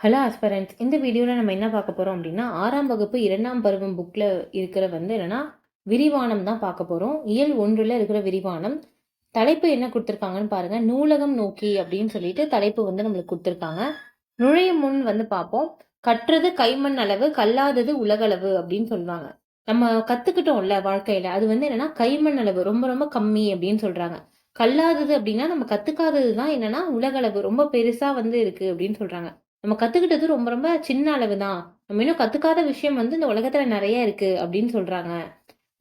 Hello ஆஸ்பரண்ட்ஸ் இந்த வீடியோவில் நம்ம என்ன பார்க்க போகிறோம் அப்படின்னா ஆறாம் வகுப்பு இரண்டாம் பருவம் புக்கில் இருக்கிற வந்து என்னென்னா விரிவானம் தான் பார்க்க போகிறோம் இயல் ஒன்றில் இருக்கிற விரிவானம் தலைப்பு என்ன கொடுத்துருக்காங்கன்னு பாருங்கள் நூலகம் நோக்கி அப்படின்னு சொல்லிட்டு தலைப்பு வந்து நம்மளுக்கு கொடுத்துருக்காங்க. நுழையும் முன் வந்து பார்ப்போம். கற்றது கைமண் அளவு கல்லாதது உலகளவு அப்படின்னு சொல்லுவாங்க. நம்ம கற்றுக்கிட்டோம்ல வாழ்க்கையில் அது வந்து என்னென்னா கைமண் அளவு ரொம்ப ரொம்ப கம்மி அப்படின்னு சொல்கிறாங்க கல்லாதது அப்படின்னா நம்ம கற்றுக்காதது தான் என்னென்னா உலகளவு ரொம்ப பெருசாக வந்து இருக்குது அப்படின்னு சொல்கிறாங்க நம்ம கத்துக்கிட்டது ரொம்ப ரொம்ப சின்ன அளவு தான் நம்ம இன்னும் கத்துக்காத விஷயம் வந்து இந்த உலகத்துல நிறைய இருக்கு அப்படின்னு சொல்றாங்க.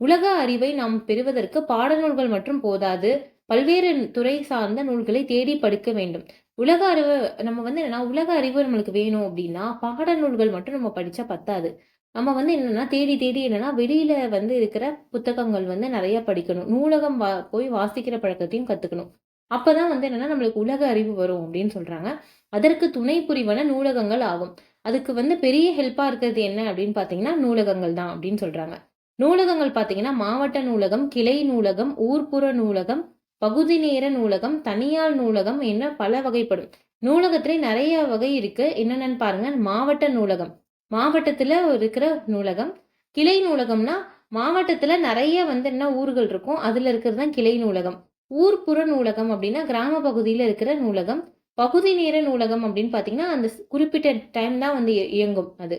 உலக அறிவை நாம் பெறுவதற்கு பாடநூல்கள் மற்றும் போதாது பல்வேறு துறை சார்ந்த நூல்களை தேடி படிக்க வேண்டும். உலக அறிவு நம்ம வந்து என்னன்னா உலக அறிவு நம்மளுக்கு வேணும் அப்படின்னா பாடநூல்கள் மட்டும் நம்ம படிச்சா பத்தாது. நம்ம வந்து என்னன்னா தேடி தேடி என்னன்னா வெளியில வந்து இருக்கிற புத்தகங்கள் வந்து நிறைய படிக்கணும். நூலகம் வா போய் வாசிக்கிற பழக்கத்தையும் கத்துக்கணும். அப்போ தான் வந்து என்னென்னா நம்மளுக்கு உலக அறிவு வரும் அப்படின்னு சொல்கிறாங்க அதற்கு துணை புரிவன நூலகங்கள் ஆகும். அதுக்கு வந்து பெரிய ஹெல்ப்பாக இருக்கிறது என்ன அப்படின்னு பார்த்தீங்கன்னா நூலகங்கள் தான் அப்படின்னு சொல்கிறாங்க நூலகங்கள் பார்த்தீங்கன்னா மாவட்ட நூலகம் கிளை நூலகம் ஊர்ப்புற நூலகம் பகுதி நேர நூலகம் தனியார் நூலகம் என்ன பல வகைப்படும். நூலகத்திலே நிறைய வகை இருக்கு. என்னென்னு பாருங்க. மாவட்ட நூலகம். மாவட்டத்தில் இருக்கிற நூலகம். கிளை நூலகம்னா மாவட்டத்தில் நிறைய வந்து என்ன ஊர்கள் இருக்கும் அதில் இருக்கிறது தான் கிளை நூலகம். ஊர்ப்புற நூலகம் அப்படின்னா கிராம பகுதியில் இருக்கிற நூலகம். பகுதி நேர நூலகம் அப்படின்னு பார்த்தீங்கன்னா அந்த குறிப்பிட்ட டைம் தான் வந்து இயங்கும் அது.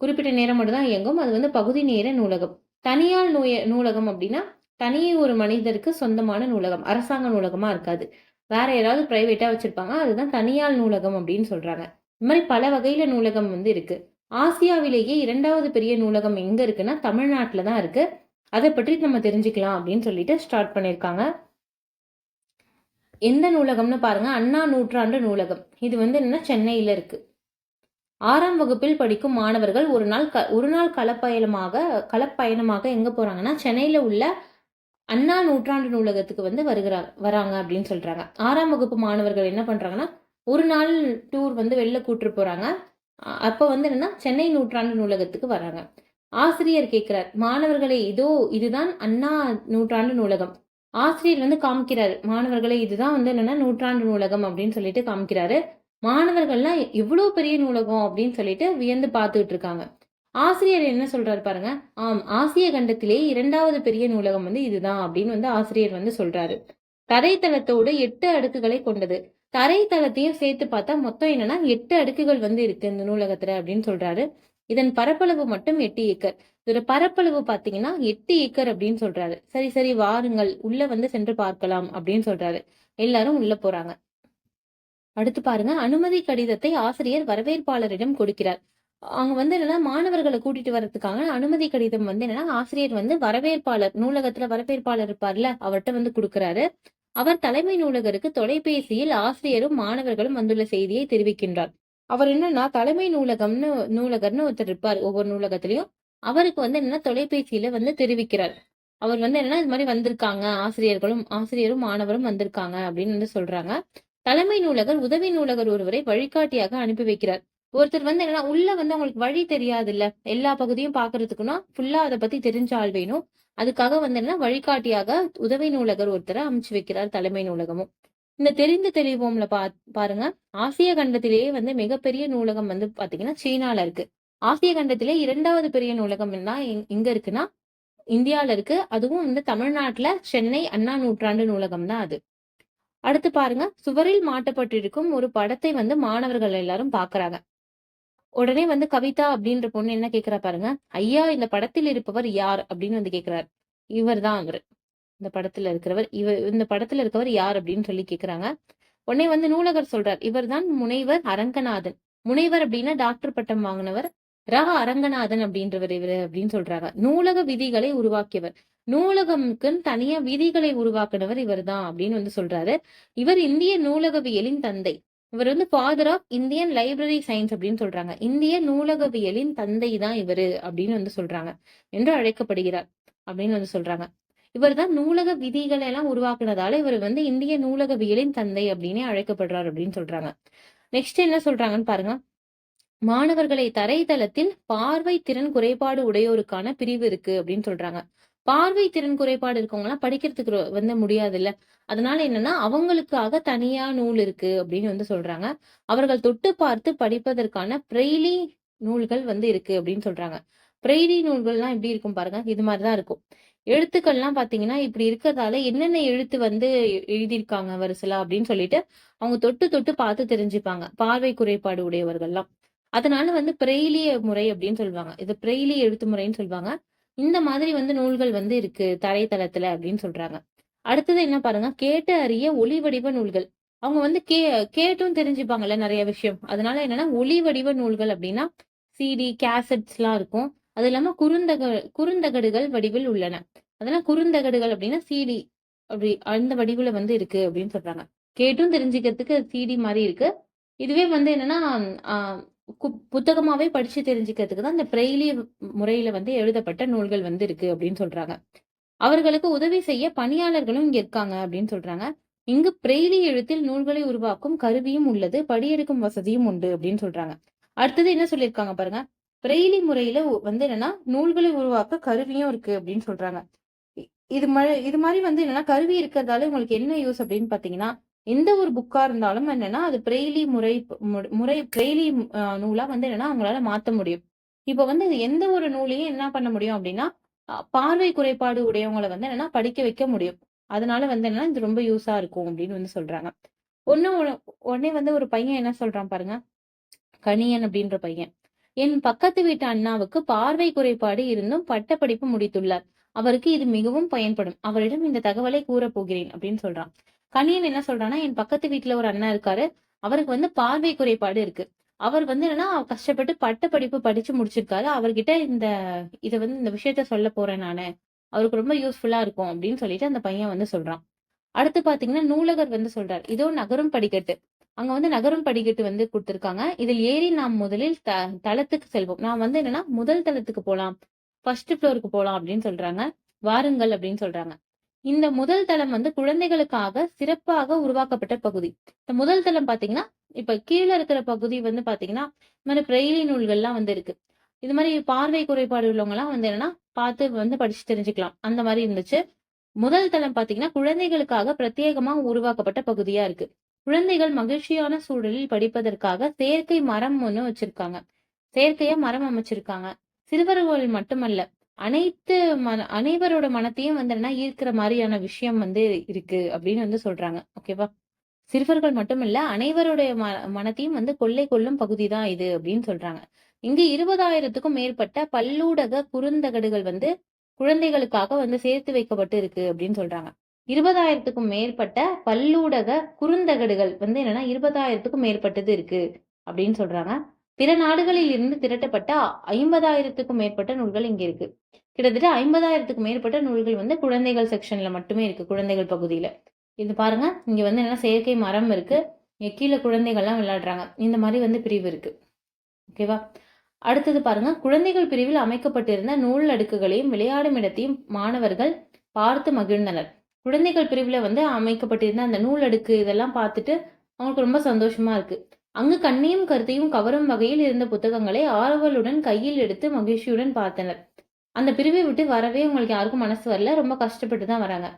குறிப்பிட்ட நேரம் மட்டும் தான் இயங்கும். அது வந்து பகுதி நேர நூலகம். தனியார் நூய நூலகம் அப்படின்னா தனியே ஒரு மனிதருக்கு சொந்தமான நூலகம். அரசாங்க நூலகமாக இருக்காது. வேற யாராவது ப்ரைவேட்டாக வச்சுருப்பாங்க. அதுதான் தனியார் நூலகம் அப்படின்னு சொல்கிறாங்க இந்த மாதிரி பல வகையில் நூலகம் வந்து இருக்கு. ஆசியாவிலேயே இரண்டாவது பெரிய நூலகம் எங்கே இருக்குன்னா தமிழ்நாட்டில் தான் இருக்கு. அதை பற்றி நம்ம தெரிஞ்சுக்கலாம் அப்படின்னு சொல்லிட்டு ஸ்டார்ட் பண்ணியிருக்காங்க எந்த நூலகம்னு பாருங்க. அண்ணா நூற்றாண்டு நூலகம். இது வந்து என்னென்னா சென்னையில் இருக்கு. ஆறாம் வகுப்பில் படிக்கும் மாணவர்கள் ஒரு நாள் க ஒரு நாள் களப்பயணமாக களப்பயணமாக எங்கே போகிறாங்கன்னா சென்னையில் உள்ள அண்ணா நூற்றாண்டு நூலகத்துக்கு வந்து வருகிறாங்க வராங்க அப்படின்னு சொல்கிறாங்க ஆறாம் வகுப்பு மாணவர்கள் என்ன பண்ணுறாங்கன்னா ஒரு நாள் டூர் வந்து வெளில கூட்டிட்டு போகிறாங்க அப்போ வந்து என்னன்னா சென்னை நூற்றாண்டு நூலகத்துக்கு வராங்க. ஆசிரியர் கேட்குறார் மாணவர்களே இதோ இதுதான் அண்ணா நூற்றாண்டு நூலகம். ஆசிரியர் வந்து காமிக்கிறாரு. மாணவர்களை இதுதான் வந்து என்னன்னா நூற்றாண்டு நூலகம் அப்படின்னு சொல்லிட்டு காமிக்கிறாரு. மாணவர்கள்லாம் இவ்வளோ பெரிய நூலகம் அப்படின்னு சொல்லிட்டு வியந்து பார்த்துட்டு இருக்காங்க. ஆசிரியர் என்ன சொல்றாரு பாருங்க. ஆம் ஆசிய கண்டத்திலே இரண்டாவது பெரிய நூலகம் வந்து இதுதான் அப்படின்னு வந்து ஆசிரியர் வந்து சொல்றாரு. தரைத்தளத்தோடு எட்டு அடுக்குகளை கொண்டது. தரைத்தளத்தையும் சேர்த்து பார்த்தா மொத்தம் என்னன்னா எட்டு அடுக்குகள் வந்து இருக்கு இந்த நூலகத்துல அப்படின்னு சொல்றாரு. இதன் பரப்பளவு மட்டும் எட்டு ஏக்கர். இதோட பரப்பளவு பாத்தீங்கன்னா எட்டு ஏக்கர் அப்படின்னு சொல்றாரு. சரி சரி வாருங்கள். உள்ள வந்து சென்று பார்க்கலாம் அப்படின்னு சொல்றாரு. எல்லாரும் உள்ள போறாங்க. அடுத்து பாருங்க. அனுமதி கடிதத்தை ஆசிரியர் வரவேற்பாளரிடம் கொடுக்கிறார். அவங்க வந்து என்னன்னா மாணவர்களை கூட்டிட்டு வர்றதுக்காக அனுமதி கடிதம் வந்து என்னன்னா ஆசிரியர் வந்து வரவேற்பாளர் நூலகத்துல வரவேற்பாளர் இருப்பார்ல அவர்கிட்ட வந்து கொடுக்கிறாரு. அவர் தலைமை நூலகருக்கு தொலைபேசியில் ஆசிரியரும் மாணவர்களும் வந்துள்ள செய்தியை தெரிவிக்கின்றார். அவர் என்னன்னா தலைமை நூலகம்னு நூலகர்னு ஒருத்தர் இருப்பார். ஒவ்வொரு நூலகத்திலையும். அவருக்கு வந்து என்னன்னா தொலைபேசியில வந்து தெரிவிக்கிறார். அவர் வந்து என்னன்னா இது மாதிரி வந்திருக்காங்க. ஆசிரியர்களும் ஆசிரியரும் மாணவரும் வந்திருக்காங்க அப்படின்னு வந்து சொல்றாங்க. தலைமை நூலகர் உதவி நூலகர் ஒருவரை வழிகாட்டியாக அனுப்பி வைக்கிறார். ஒருத்தர் வந்து என்னன்னா உள்ள வந்து அவங்களுக்கு வழி தெரியாது இல்ல எல்லா பகுதியும் பாக்குறதுக்குன்னா ஃபுல்லா அதை பத்தி தெரிஞ்ச ஆள் வேணும். அதுக்காக வந்து என்ன வழிகாட்டியாக உதவி நூலகர் ஒருத்தரை அமைச்சு வைக்கிறார் தலைமை நூலகமும். இந்த தெரிந்து தெளிவோம்ல பா பாருங்க. ஆசிய கண்டத்திலேயே வந்து மிகப்பெரிய நூலகம் வந்து பாத்தீங்கன்னா சீனால இருக்கு. ஆசிய கண்டத்திலே இரண்டாவது பெரிய நூலகம் தான் எங்க இருக்குன்னா இந்தியால இருக்கு அதுவும் வந்து தமிழ்நாட்டுல சென்னை அண்ணா நூற்றாண்டு நூலகம் தான் அது. அடுத்து பாருங்க சுவரில் மாட்டப்பட்டிருக்கும் ஒரு படத்தை வந்து மாணவர்கள் எல்லாரும் பாக்குறாங்க. உடனே வந்து கவிதா அப்படின்ற பொண்ணு என்ன கேக்குறா பாருங்க ஐயா இந்த படத்தில் இருப்பவர் யார்? அப்படின்னு வந்து கேக்குறாரு. இவர் தான் அவரு. இந்த படத்துல இருக்கிறவர் இவர் இந்த படத்துல இருக்கவர் யார் அப்படின்னு சொல்லி கேக்குறாங்க. உடனே வந்து நூலகர் சொல்றார் இவர் தான் முனைவர் அரங்கநாதன். முனைவர் அப்படின்னா டாக்டர் பட்டம் வாங்கினவர் ரக அரங்கநாதன் அப்படின்றவர் இவர் அப்படின்னு சொல்றாங்க. நூலக விதிகளை உருவாக்கியவர். நூலகம்க்குன்னு தனியா விதிகளை உருவாக்குனவர் இவர் தான் அப்படின்னு வந்து சொல்றாரு. இவர் இந்திய நூலகவியலின் தந்தை. இவர் வந்து father of Indian library science அப்படின்னு சொல்றாங்க. இந்திய நூலகவியலின் தந்தை தான் இவரு அப்படின்னு வந்து சொல்றாங்க. என்று அழைக்கப்படுகிறார் அப்படின்னு வந்து சொல்றாங்க. இவர் தான் நூலக விதிகளை எல்லாம் உருவாக்குனதால இவர் வந்து இந்திய நூலகவியலின் தந்தை அப்படின்னே அழைக்கப்படுறார் அப்படின்னு சொல்றாங்க. நெக்ஸ்ட் என்ன சொல்றாங்கன்னு பாருங்க. மாணவர்களை தரைதளத்தில் பார்வை திறன் குறைபாடு உடையோருக்கான பிரிவு இருக்கு அப்படின்னு சொல்றாங்க. பார்வை திறன் குறைபாடு இருக்கவங்கலாம் படிக்கிறதுக்கு வந்து முடியாது இல்ல அதனால என்னன்னா அவங்களுக்காக தனியா நூல் இருக்கு அப்படின்னு வந்து சொல்றாங்க. அவர்கள் தொட்டு பார்த்து படிப்பதற்கான பிரெய்லி நூல்கள் வந்து இருக்கு அப்படின்னு சொல்றாங்க. பிரெய்லி நூல்கள்லாம் எப்படி இருக்கும் பாருங்க? இது மாதிரிதான் இருக்கும். எழுத்துக்கள்லாம் பாத்தீங்கன்னா இப்படி இருக்கிறதால என்னென்ன எழுத்து வந்து எழுதியிருக்காங்க வரிசலா அப்படின்னு சொல்லிட்டு அவங்க தொட்டு தொட்டு பார்த்து தெரிஞ்சுப்பாங்க. பார்வை குறைபாடு உடையவர்கள்லாம். அதனால வந்து பிரெய்லி முறை அப்படின்னு சொல்லுவாங்க. இது பிரெய்லி எழுத்து முறைன்னு சொல்லுவாங்க. இந்த மாதிரி வந்து நூல்கள் வந்து இருக்கு தரைத்தளத்துல அப்படின்னு சொல்றாங்க. அடுத்தது என்ன பாருங்க கேட்டு அறிய ஒளி வடிவ நூல்கள். அவங்க வந்து கே கேட்டும் தெரிஞ்சுப்பாங்கல்ல நிறைய விஷயம். அதனால என்னன்னா ஒளி வடிவ நூல்கள் அப்படின்னா சிடி கேசட்ஸ் எல்லாம் இருக்கும். அது இல்லாம குறுந்தக குறுந்தகடுகள் வடிவில் உள்ளன. அதெல்லாம் குறுந்தகடுகள் அப்படின்னா சிடி அப்படி அந்த வடிவுல வந்து இருக்கு அப்படின்னு சொல்றாங்க. கேட்டும் தெரிஞ்சுக்கிறதுக்கு சிடி மாதிரி இருக்கு. இதுவே வந்து என்னன்னா புத்தகமாவே படிச்சு தெரிஞ்சுக்கிறதுக்கு தான் இந்த பிரெய்லி முறையில வந்து எழுதப்பட்ட நூல்கள் வந்து இருக்கு அப்படின்னு சொல்றாங்க. அவர்களுக்கு உதவி செய்ய பணியாளர்களும் இங்க இருக்காங்க அப்படின்னு சொல்றாங்க. இங்கு பிரெய்லி எழுத்தில் நூல்களை உருவாக்கும் கருவியும் உள்ளது படியெடுக்கும் வசதியும் உண்டு அப்படின்னு சொல்றாங்க. அடுத்தது என்ன சொல்லியிருக்காங்க பாருங்க. பிரெய்லி முறையில வந்து என்னன்னா நூல்களை உருவாக்க கருவியும் இருக்கு அப்படின்னு சொல்றாங்க. இது இது மாதிரி வந்து என்னன்னா கருவி இருக்கிறதால உங்களுக்கு என்ன யூஸ் அப்படின்னு பாத்தீங்கன்னா எந்த ஒரு புக்கா இருந்தாலும் என்னன்னா அது பிரெய்லி முறை முறை பிரெய்லி அஹ், நூலா வந்து என்னன்னா அவங்களால மாத்த முடியும். இப்ப வந்து எந்த ஒரு நூலையும் என்ன பண்ண முடியும் அப்படின்னா பார்வை குறைபாடு உடையவங்களை வந்து என்னன்னா படிக்க வைக்க முடியும். அதனால வந்து என்னன்னா இது ரொம்ப யூஸா இருக்கும் அப்படின்னு வந்து சொல்றாங்க. ஒண்ணு உடனே வந்து ஒரு பையன் என்ன சொல்றான் பாருங்க. கணியன் அப்படின்ற பையன். என் பக்கத்து வீட்டு அண்ணாவுக்கு பார்வை குறைபாடு இருந்தும் பட்டப்படிப்பு முடித்துள்ளார். அவருக்கு இது மிகவும் பயன்படும். அவரிடம் இந்த தகவலை கூறப் போகிறேன் அப்படின்னு சொல்றான். கணியன் என்ன சொல்றான்னா என் பக்கத்து வீட்டுல ஒரு அண்ணா இருக்காரு. அவருக்கு வந்து பார்வை குறைபாடு இருக்கு. அவர் வந்து என்னன்னா கஷ்டப்பட்டு பட்ட படிப்பு படிச்சு முடிச்சிருக்காரு. அவர்கிட்ட இந்த இதை வந்து இந்த விஷயத்த சொல்ல போறேன் நானு. அவருக்கு ரொம்ப யூஸ்ஃபுல்லா இருக்கும் அப்படின்னு சொல்லிட்டு அந்த பையன் வந்து சொல்றான். அடுத்து பாத்தீங்கன்னா நூலகர் வந்து சொல்றாரு. இதோ நகரும் படிக்கட்டு. அங்க வந்து நகரும் படிக்கட்டு வந்து கொடுத்திருக்காங்க. இதில் ஏறி நாம் முதலில் த தளத்துக்கு செல்வோம். நான் வந்து என்னன்னா முதல் தளத்துக்கு போகலாம் ஃபர்ஸ்ட் ஃப்ளோருக்கு போலாம் அப்படின்னு சொல்றாங்க. வாருங்கள் அப்படின்னு சொல்றாங்க. இந்த முதல் தளம் வந்து குழந்தைகளுக்காக சிறப்பாக உருவாக்கப்பட்ட பகுதி. இந்த முதல் தளம் பாத்தீங்கன்னா இப்ப கீழே இருக்கிற பகுதி வந்து பாத்தீங்கன்னா இந்த மாதிரி பிரெய்லி நூல்கள்லாம் வந்து இருக்கு. இது மாதிரி பார்வை குறைபாடு உள்ளவங்க எல்லாம் வந்து என்னன்னா பார்த்து வந்து படிச்சு தெரிஞ்சுக்கலாம். அந்த மாதிரி இருந்துச்சு. முதல் தளம் பாத்தீங்கன்னா குழந்தைகளுக்காக பிரத்யேகமா உருவாக்கப்பட்ட பகுதியா இருக்கு. குழந்தைகள் மகிழ்ச்சியான சூழலில் படிப்பதற்காக செயற்கை மரம் ஒன்று வச்சிருக்காங்க. செயற்கையா மரம் அமைச்சிருக்காங்க. சிறுவர்கள் மட்டுமல்ல அனைத்து மன அனைவரோட மனத்தையும் வந்து என்ன ஈர்க்கிற மாதிரியான விஷயம் வந்து இருக்கு அப்படின்னு வந்து சொல்றாங்க. ஓகேவா சிறுவர்கள் மட்டும் இல்ல அனைவருடைய ம மனத்தையும் வந்து கொள்ளை கொள்ளும் பகுதி தான் இது அப்படின்னு சொல்றாங்க. இங்கு இருபதாயிரத்துக்கும் மேற்பட்ட பல்லூடக குறுந்தகடுகள் வந்து குழந்தைகளுக்காக வந்து சேர்த்து வைக்கப்பட்டு இருக்கு அப்படின்னு சொல்றாங்க. இருபதாயிரத்துக்கும் மேற்பட்ட பல்லூடக குறுந்தகடுகள் வந்து என்னன்னா இருபதாயிரத்துக்கும் மேற்பட்டது இருக்கு அப்படின்னு சொல்றாங்க. பிற நாடுகளில் இருந்து திரட்டப்பட்ட ஐம்பதாயிரத்துக்கும் மேற்பட்ட நூல்கள் இங்க இருக்கு. கிட்டத்தட்ட ஐம்பதாயிரத்துக்கும் மேற்பட்ட நூல்கள் வந்து குழந்தைகள் செக்ஷன்ல மட்டுமே இருக்கு குழந்தைகள் பகுதியில. இது பாருங்க இங்க வந்து என்ன செயற்கை மரம் இருக்கு. இங்க கீழே குழந்தைகள்லாம் விளையாடுறாங்க. இந்த மாதிரி வந்து பிரிவு இருக்கு. ஓகேவா அடுத்தது பாருங்க குழந்தைகள் பிரிவில் அமைக்கப்பட்டிருந்த நூல் அடுக்குகளையும் விளையாடும் இடத்தையும் மாணவர்கள் பார்த்து மகிழ்ந்தனர். குழந்தைகள் பிரிவில் வந்து அமைக்கப்பட்டிருந்த அந்த நூல் அடுக்கு இதெல்லாம் பார்த்துட்டு அவங்களுக்கு ரொம்ப சந்தோஷமா இருக்கு. அங்கு கண்ணையும் கருத்தையும் கவரும் வகையில் இருந்த புத்தகங்களை ஆர்வலுடன் கையில் எடுத்து மகிழ்ச்சியுடன் பார்த்தனர். அந்த பிரிவை விட்டு வரவே உங்களுக்கு யாருக்கும் மனசு வரல. ரொம்ப கஷ்டப்பட்டு தான் வராங்க.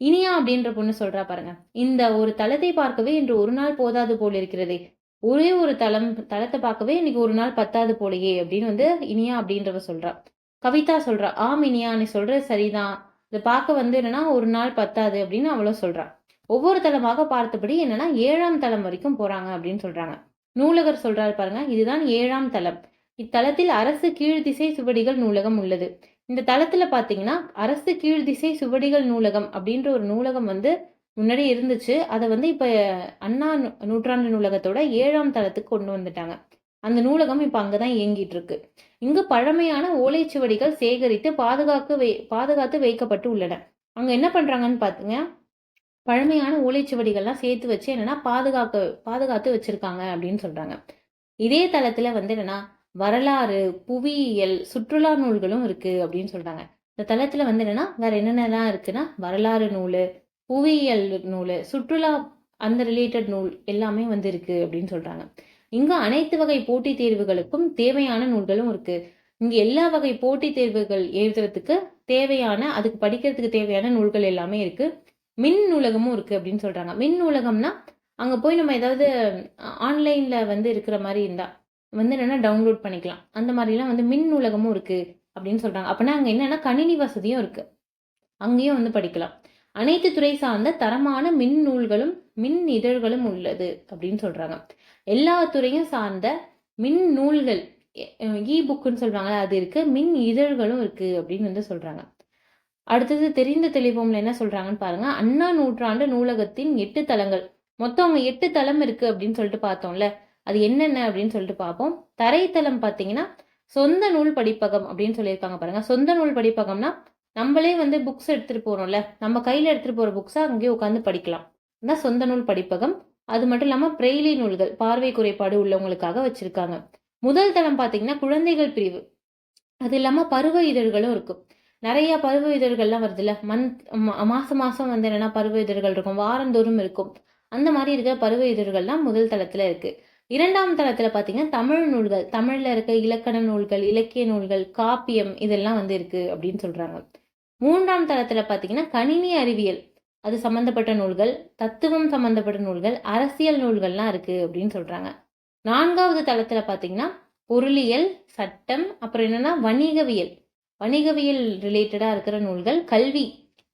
இனியா அப்படின்ற பொண்ணு சொல்றா பாருங்க. இந்த ஒரு தளத்தை பார்க்கவே இன்று ஒரு நாள் போதாது போல் இருக்கிறதே. ஒரே ஒரு தளம் தளத்தை பார்க்கவே இன்னைக்கு ஒரு நாள் பத்தாது போலையே அப்படின்னு வந்து இனியா அப்படின்றவ சொல்றா. கவிதா சொல்றா. ஆம் இனியா நீ சொல்ற சரிதான். இதை பார்க்க வந்து என்னன்னா ஒரு நாள் பத்தாது அப்படின்னு அவளும் சொல்றா. ஒவ்வொரு தளமாக பார்த்தபடி என்னன்னா ஏழாம் தளம் வரைக்கும் போறாங்க அப்படின்னு சொல்றாங்க. நூலகர் சொல்றாரு பாருங்க இதுதான் ஏழாம் தளம். இத்தலத்தில் அரசு கீழ்திசை சுவடிகள் நூலகம் உள்ளது. இந்த தளத்துல பாத்தீங்கன்னா அரசு கீழ்திசை சுவடிகள் நூலகம் அப்படின்ற ஒரு நூலகம் வந்து முன்னாடி இருந்துச்சு. அதை வந்து இப்ப அண்ணா நூற்றாண்டு நூலகத்தோட ஏழாம் தளத்துக்கு கொண்டு வந்துட்டாங்க. அந்த நூலகம் இப்ப அங்கதான் இயங்கிட்டு இருக்கு. இங்கு பழமையான ஓலைச்சுவடிகள் சேகரித்து பாதுகாக்க வை பாதுகாத்து வைக்கப்பட்டு உள்ளன. அங்க என்ன பண்றாங்கன்னு பாத்தீங்க பழமையான ஓலைச்சுவடிகள்லாம் சேர்த்து வச்சு என்னென்னா பாதுகாக்க பாதுகாத்து வச்சுருக்காங்க அப்படின்னு சொல்கிறாங்க இதே தளத்தில் வந்து என்னென்னா வரலாறு புவியியல் சுற்றுலா நூல்களும் இருக்குது அப்படின்னு சொல்கிறாங்க இந்த தளத்தில் வந்து என்னன்னா வேறு என்னென்னலாம் இருக்குன்னா வரலாறு நூல் புவியியல் நூல் சுற்றுலா அந்த ரிலேட்டட் நூல் எல்லாமே வந்து இருக்குது அப்படின்னு சொல்கிறாங்க இங்கே அனைத்து வகை போட்டித் தேர்வுகளுக்கும் தேவையான நூல்களும் இருக்குது இங்கே எல்லா வகை போட்டித் தேர்வுகள் எழுதுறதுக்கு தேவையான அதுக்கு படிக்கிறதுக்கு தேவையான நூல்கள் எல்லாமே இருக்குது மின் நூலகமும் இருக்குது அப்படின்னு சொல்கிறாங்க மின் நூலகம்னா அங்கே போய் நம்ம ஏதாவது ஆன்லைனில் வந்து இருக்கிற மாதிரி இருந்தால் வந்து என்னென்னா டவுன்லோட் பண்ணிக்கலாம் அந்த மாதிரிலாம் வந்து மின் நூலகமும் இருக்குது அப்படின்னு சொல்கிறாங்க அப்படின்னா அங்கே என்னென்னா கணினி வசதியும் இருக்குது அங்கேயும் வந்து படிக்கலாம் அனைத்து துறை சார்ந்த தரமான மின் நூல்களும் மின் இதழ்களும் உள்ளது அப்படின்னு சொல்கிறாங்க எல்லா துறையும் சார்ந்த மின் நூல்கள் இ புக்குன்னு சொல்கிறாங்களே அது இருக்குது மின் இதழ்களும் இருக்குது அப்படின்னு வந்து சொல்கிறாங்க அடுத்தது தெரிந்த தெளிவோம்ல என்ன சொல்றாங்கன்னு பாருங்க. அண்ணா நூற்றாண்டு நூலகத்தின் எட்டு தளங்கள். மொத்தம் அவங்க எட்டு தளம் இருக்கு அப்படின்னு சொல்லிட்டு பார்த்தோம்ல. அது என்னென்ன அப்படின்னு சொல்லிட்டு பார்ப்போம். தரைத்தளம் பார்த்தீங்கன்னா சொந்த நூல் படிப்பகம் அப்படின்னு சொல்லியிருக்காங்க பாருங்க. சொந்த நூல் படிப்பகம்னா நம்மளே வந்து புக்ஸ் எடுத்துட்டு போறோம்ல. நம்ம கையில எடுத்துட்டு போற புக்ஸை அங்கேயே உட்காந்து படிக்கலாம். தான் சொந்த நூல் படிப்பகம். அது மட்டும் இல்லாம பிரெய்லி நூல்கள் பார்வை குறைபாடு உள்ளவங்களுக்காக வச்சிருக்காங்க. முதல் தளம் பார்த்தீங்கன்னா குழந்தைகள் பிரிவு. அது இல்லாம பருவ இதழ்களும் இருக்கும். நிறைய பருவ இதழ்கள்லாம் வருதுல்ல? மந்த் மாசம் மாசம் வந்து என்னன்னா பருவ இதழ்கள் இருக்கும். வாரந்தோறும் இருக்கும். அந்த மாதிரி இருக்கிற பருவ இதழ்கள்லாம் முதல் தளத்துல இருக்கு. இரண்டாம் தளத்துல பாத்தீங்கன்னா தமிழ் நூல்கள் தமிழ்ல இருக்க இலக்கண நூல்கள் இலக்கிய நூல்கள் காப்பியம் இதெல்லாம் வந்து இருக்கு அப்படின்னு சொல்றாங்க. மூன்றாம் தளத்துல பாத்தீங்கன்னா கணினி அறிவியல் அது சம்பந்தப்பட்ட நூல்கள் தத்துவம் சம்பந்தப்பட்ட நூல்கள் அரசியல் நூல்கள்லாம் இருக்கு அப்படின்னு சொல்றாங்க. நான்காவது தளத்துல பாத்தீங்கன்னா பொருளியல் சட்டம் அப்புறம் என்னன்னா வணிகவியல். வணிகவியல் ரிலேட்டடாக இருக்கிற நூல்கள் கல்வி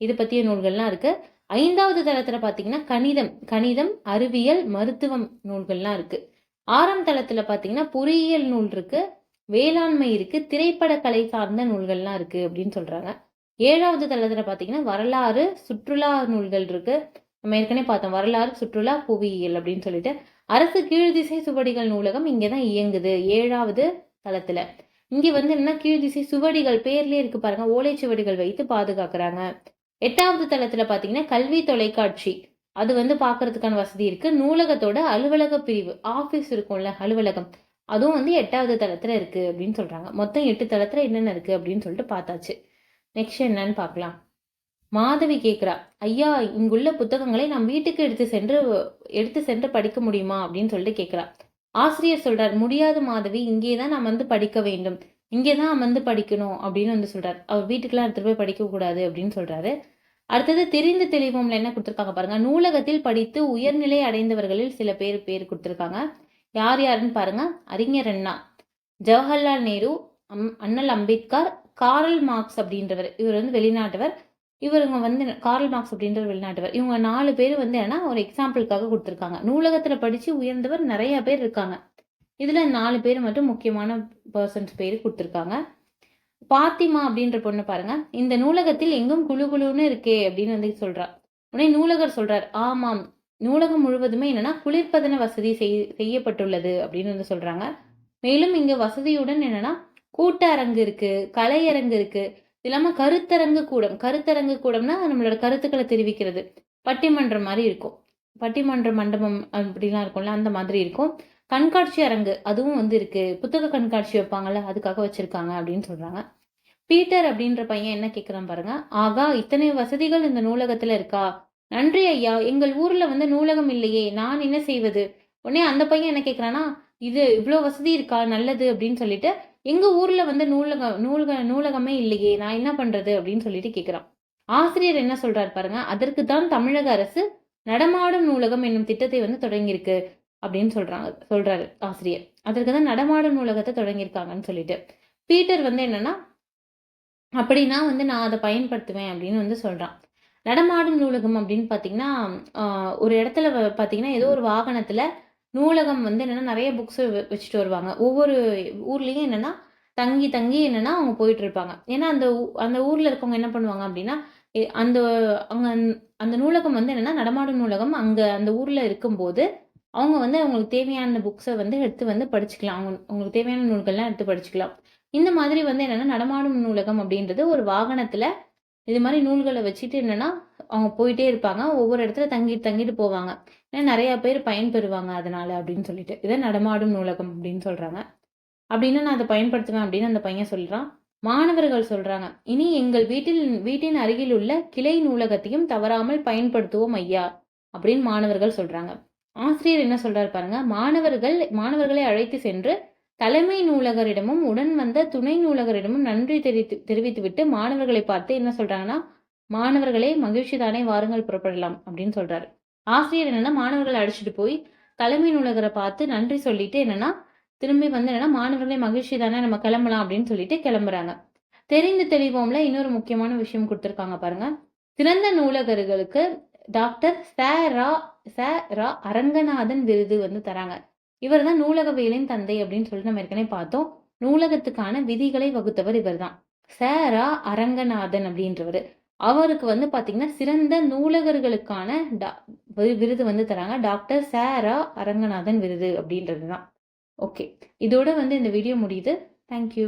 இது பற்றிய நூல்கள்லாம் இருக்குது ஐந்தாவது தளத்தில் பார்த்தீங்கன்னா கணிதம் கணிதம் அறிவியல் மருத்துவம் நூல்கள்லாம் இருக்குது ஆறாம் தளத்தில் பார்த்தீங்கன்னா பொறியியல் நூல் இருக்குது வேளாண்மை இருக்கு திரைப்பட கலை சார்ந்த நூல்கள்லாம் இருக்குது அப்படின்னு சொல்கிறாங்க ஏழாவது தளத்தில் பார்த்தீங்கன்னா வரலாறு சுற்றுலா நூல்கள் இருக்குது நம்ம ஏற்கனவே பார்த்தோம் வரலாறு சுற்றுலா புவியியல் அப்படின்னு சொல்லிட்டு. அரசு கீழ்திசை சுவடிகள் நூலகம் இங்கே தான் இயங்குது ஏழாவது தளத்தில். இங்கே வந்து என்ன கீழ்திசை சுவடிகள் பேர்லேயே இருக்கு பாருங்க. ஓலைச்சுவடிகள் வைத்து பாதுகாக்கிறாங்க. எட்டாவது தளத்துல பாத்தீங்கன்னா கல்வி தொலைக்காட்சி. அது வந்து பார்க்கறதுக்கான வசதி இருக்கு. நூலகத்தோட அலுவலக பிரிவு ஆஃபீஸ் இருக்கும்ல அலுவலகம். அதுவும் வந்து எட்டாவது தளத்துல இருக்கு அப்படின்னு சொல்றாங்க. மொத்தம் எட்டு தளத்துல என்னென்ன இருக்கு அப்படின்னு சொல்லிட்டு பார்த்தாச்சு நெக்ஸ்ட் என்னன்னு பார்க்கலாம் மாதவி கேட்குறா ஐயா இங்குள்ள புத்தகங்களை நான் வீட்டுக்கு எடுத்து சென்று எடுத்து சென்று படிக்க முடியுமா? அப்படின்னு சொல்லிட்டு கேட்குறா ஆசிரியர் சொல்றார் முடியாது மாதவி இங்கே தான் நான் வந்து படிக்க வேண்டும். இங்கே தான் அமர்ந்து படிக்கணும். அப்படின்னு வந்து சொல்றார். அவர் வீட்டுக்கெல்லாம் எடுத்துகிட்டு போய் படிக்கக்கூடாது அப்படின்னு சொல்றாரு. அடுத்தது தெரிந்து தெளிவோம்ல என்ன கொடுத்துருக்காங்க பாருங்க. நூலகத்தில் படித்து உயர்நிலை அடைந்தவர்களில் சில பேர் பேர் கொடுத்துருக்காங்க. யார் யாருன்னு பாருங்க. அறிஞர் அண்ணா ஜவஹர்லால் நேரு அம் அண்ணல் அம்பேத்கர் காரல் மார்க்ஸ் அப்படின்றவர். இவர் வந்து வெளிநாட்டவர். இவருங்க வந்து கார்ல் மார்க்ஸ் அப்படின்ற வெளிநாட்டவர். இவங்க நாலு பேர் வந்து என்ன ஒரு எக்ஸாம்பிளுக்காக கொடுத்துருக்காங்க. நூலகத்தில் படித்து உயர்ந்தவர் நிறைய பேர் இருக்காங்க. இதில் நாலு பேர் மட்டும் முக்கியமான பர்சன்ஸ் பேர் கொடுத்துருக்காங்க. பாத்திமா அப்படின்ற பொண்ணு பாருங்க. இந்த நூலகத்தில் எங்கும் குழு குழுன்னு இருக்கே அப்படின்னு வந்து சொல்றா. உடனே நூலகர் சொல்றார் ஆமாம். நூலகம் முழுவதுமே என்னன்னா குளிர்பதன வசதி செய் செய்யப்பட்டுள்ளது அப்படின்னு வந்து சொல்றாங்க. மேலும் இங்க வசதியுடன் என்னன்னா கூட்டரங்கு இருக்கு கலையரங்கு இருக்கு. இது இல்லாமல் கருத்தரங்கு கூடம் கருத்தரங்கு கூடம்னா நம்மளோட கருத்துக்களை தெரிவிக்கிறது. பட்டிமன்றம் மாதிரி இருக்கும். பட்டிமன்ற மண்டபம் அப்படிலாம் இருக்கும்ல அந்த மாதிரி இருக்கும். கண்காட்சி அரங்கு அதுவும் வந்து இருக்கு. புத்தக கண்காட்சி வைப்பாங்கல்ல அதுக்காக வச்சிருக்காங்க அப்படின்னு சொல்றாங்க. பீட்டர் அப்படின்ற பையன் என்ன கேட்குறான் பாருங்க ஆகா இத்தனை வசதிகள் இந்த நூலகத்துல இருக்கா? நன்றி ஐயா எங்கள் ஊர்ல வந்து நூலகம் இல்லையே நான் என்ன செய்வது? உடனே அந்த பையன் என்ன கேட்குறான்னா இது இவ்வளோ வசதி இருக்கா? நல்லது அப்படின்னு சொல்லிட்டு எங்கள் ஊரில் வந்து நூலகம் நூலக நூலகமே இல்லையே நான் என்ன பண்ணுறது அப்படின்னு சொல்லிட்டு கேட்குறான் ஆசிரியர் என்ன சொல்கிறார் பாருங்க அதற்கு தான் தமிழக அரசு நடமாடும் நூலகம் என்னும் திட்டத்தை வந்து தொடங்கியிருக்கு அப்படின்னு சொல்கிறாங்க சொல்கிறாரு ஆசிரியர். அதற்கு தான் நடமாடும் நூலகத்தை தொடங்கியிருக்காங்கன்னு சொல்லிட்டு. பீட்டர் வந்து என்னன்னா அப்படின்னா வந்து நான் அதை பயன்படுத்துவேன் அப்படின்னு வந்து சொல்கிறான் நடமாடும் நூலகம் அப்படின்னு பார்த்தீங்கன்னா ஒரு இடத்துல பார்த்தீங்கன்னா ஏதோ ஒரு வாகனத்தில் நூலகம் வந்து என்னென்னா நிறைய புக்ஸ் வச்சுட்டு வருவாங்க. ஒவ்வொரு ஊர்லேயும் என்னென்னா தங்கி தங்கி என்னென்னா அவங்க போயிட்டு இருப்பாங்க. ஏன்னா அந்த அந்த ஊரில் இருக்கவங்க என்ன பண்ணுவாங்க அப்படின்னா அந்த அவங்க அந்த நூலகம் வந்து என்னென்னா நடமாடும் நூலகம். அங்கே அந்த ஊரில் இருக்கும்போது அவங்க வந்து அவங்களுக்கு தேவையான புக்ஸை வந்து எடுத்து வந்து படிச்சுக்கலாம். அவங்க அவங்களுக்கு தேவையான நூல்கள்லாம் எடுத்து படிச்சுக்கலாம். இந்த மாதிரி வந்து என்னென்னா நடமாடும் நூலகம் அப்படின்றது ஒரு வாகனத்தில் இது மாதிரி நூல்களை வச்சுட்டு என்னென்னா அவங்க போயிட்டே இருப்பாங்க. ஒவ்வொரு இடத்துல தங்கிட்டு தங்கிட்டு போவாங்க. நிறைய பேர் பயன்பெறுவாங்க அதனால அப்படின்னு சொல்லிட்டு. இதை நடமாடும் நூலகம் அப்படின்னு சொல்றாங்க. அப்படின்னு நான் அதை பயன்படுத்துவேன் அப்படின்னு அந்த பையன் சொல்றான். மாணவர்கள் சொல்றாங்க இனி எங்கள் வீட்டில் வீட்டின் அருகில் உள்ள கிளை நூலகத்தையும் தவறாமல் பயன்படுத்துவோம் ஐயா அப்படின்னு மாணவர்கள் சொல்றாங்க. ஆசிரியர் என்ன சொல்றாரு பாருங்க மாணவர்கள் மாணவர்களை அழைத்து சென்று தலைமை நூலகரிடமும் உடன் வந்த துணை நூலகரிடமும் நன்றி தெரிவித்து தெரிவித்துவிட்டு மாணவர்களை பார்த்து என்ன சொல்றாங்கன்னா மாணவர்களே மகிழ்ச்சி தானே வாருங்கள் புறப்படலாம் அப்படின்னு சொல்றாரு. ஆசிரியர் என்னன்னா மாணவர்களை அழைச்சிட்டு போய் தலைமை நூலகரை பார்த்து நன்றி சொல்லிட்டு என்னன்னா திரும்பி வந்து என்னன்னா மாணவர்களே மகிழ்ச்சி தானே நம்ம கிளம்பலாம் அப்படின்னு சொல்லிட்டு கிளம்புறாங்க. தெரிந்து தெளிவோம்ல இன்னொரு முக்கியமான விஷயம் கொடுத்துருக்காங்க பாருங்க. சிறந்த நூலகர்களுக்கு டாக்டர் ச ரா ச ரா அரங்கநாதன் விருது வந்து தராங்க. இவர் தான் நூலகவியலின் தந்தை அப்படின்னு சொல்லிட்டு நம்ம ஏற்கனவே பார்த்தோம். நூலகத்துக்கான விதிகளை வகுத்தவர் இவர்தான். ச ரா அரங்கநாதன் அப்படின்றவர். அவருக்கு வந்து பார்த்திங்கன்னா சிறந்த நூலகர்களுக்கான டா- விருது வந்து தராங்க. டாக்டர் சாரா அரங்கநாதன் விருது அப்படின்றது தான் ஓகே. இதோட வந்து இந்த வீடியோ முடியுது. தேங்க்யூ